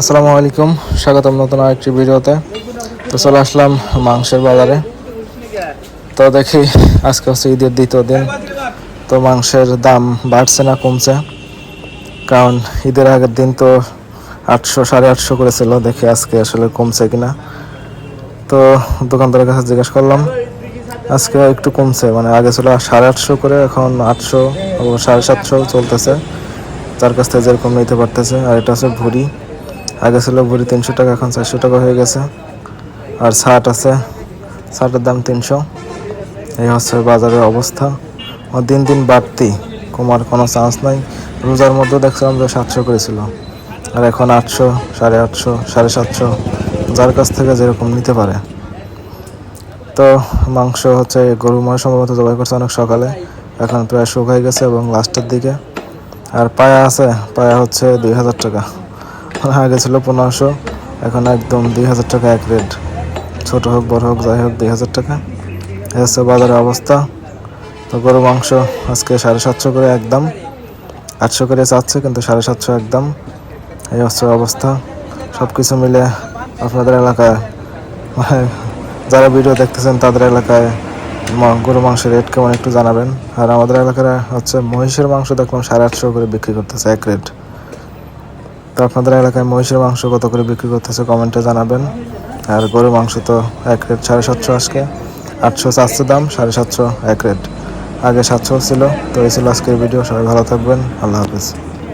আসসালামু আলাইকুম, স্বাগতম নতুন আরেকটি ভিডিওতে। তো চলে আসলাম মাংসের বাজারে। তো দেখি, আজকে হচ্ছে ঈদের দ্বিতীয় দিন, তো মাংসের দাম বাড়ছে না, কমছে। কারণ ঈদের আগের দিন তো আটশো, সাড়ে আটশো করেছিল দেখি আজকে আসলে কমছে কিনা। তো দোকানদারের কাছে জিজ্ঞেস করলাম, আজকে একটু কমছে মানে আগে ছিল সাড়ে আটশো করে, এখন আটশো সাড়ে সাতশো চলতেছে। তার কাছ থেকে যেরকম নিতে পারতেছে, আর এটা হচ্ছে ভুড়ি। আগে ছিল ভুড়ি তিনশো টাকা, এখন চারশো টাকা হয়ে গেছে। আর শার্ট আছে শার্টের দাম তিনশো। এই হচ্ছে বাজারের অবস্থা। দিন দিন বাড়তি, কমার কোনো চান্স নাই। রোজার মধ্যে দেখছিলাম যে সাতশো করেছিল। আর এখন আটশো, সাড়ে আটশো, সাড়ে সাতশো, যার কাছ থেকে যেরকম নিতে পারে। তো মাংস হচ্ছে গরু মাংস সম্ভবত জবাই করছে অনেক সকালে। এখন প্রায় শুকাই গেছে এবং লাস্টের দিকে। আর পায়া আছে, পায়া হচ্ছে দুই হাজার টাকা। আগে ছিল পনেরোশো। এখন একদম দুই হাজার টাকা এক রেট। ছোট হোক, বড় হোক, যাই হোক, দুই হাজার টাকা। হচ্ছে বাজারের অবস্থা। তো গরু মাংস আজকে সাড়ে সাতশো করে একদম। আটশো করে চাচ্ছে, কিন্তু সাড়ে সাতশো একদম। এই হচ্ছে অবস্থা। সব কিছু মিলে আপনাদের এলাকায় মানে যারা ভিডিও দেখতেছেন তাদের এলাকায় গরু মাংসের রেট কেমন একটু জানাবেন। আর আমাদের এলাকায় হচ্ছে মহিষের মাংস দেখলাম সাড়ে আটশো করে বিক্রি করতেছে, এক রেট। তো আপনাদের এলাকায় মহিষের মাংস কত করে বিক্রি করতেছে কমেন্টে জানাবেন। আর গরুর মাংস তো এক রেট সাড়ে সাতশো আজকে। আটশো চারশো দাম, সাড়ে সাতশো এক রেট। আগে সাতশো ছিল, তো এই ছিল আজকের ভিডিও। সবাই ভালো থাকবেন। আল্লাহ হাফিজ।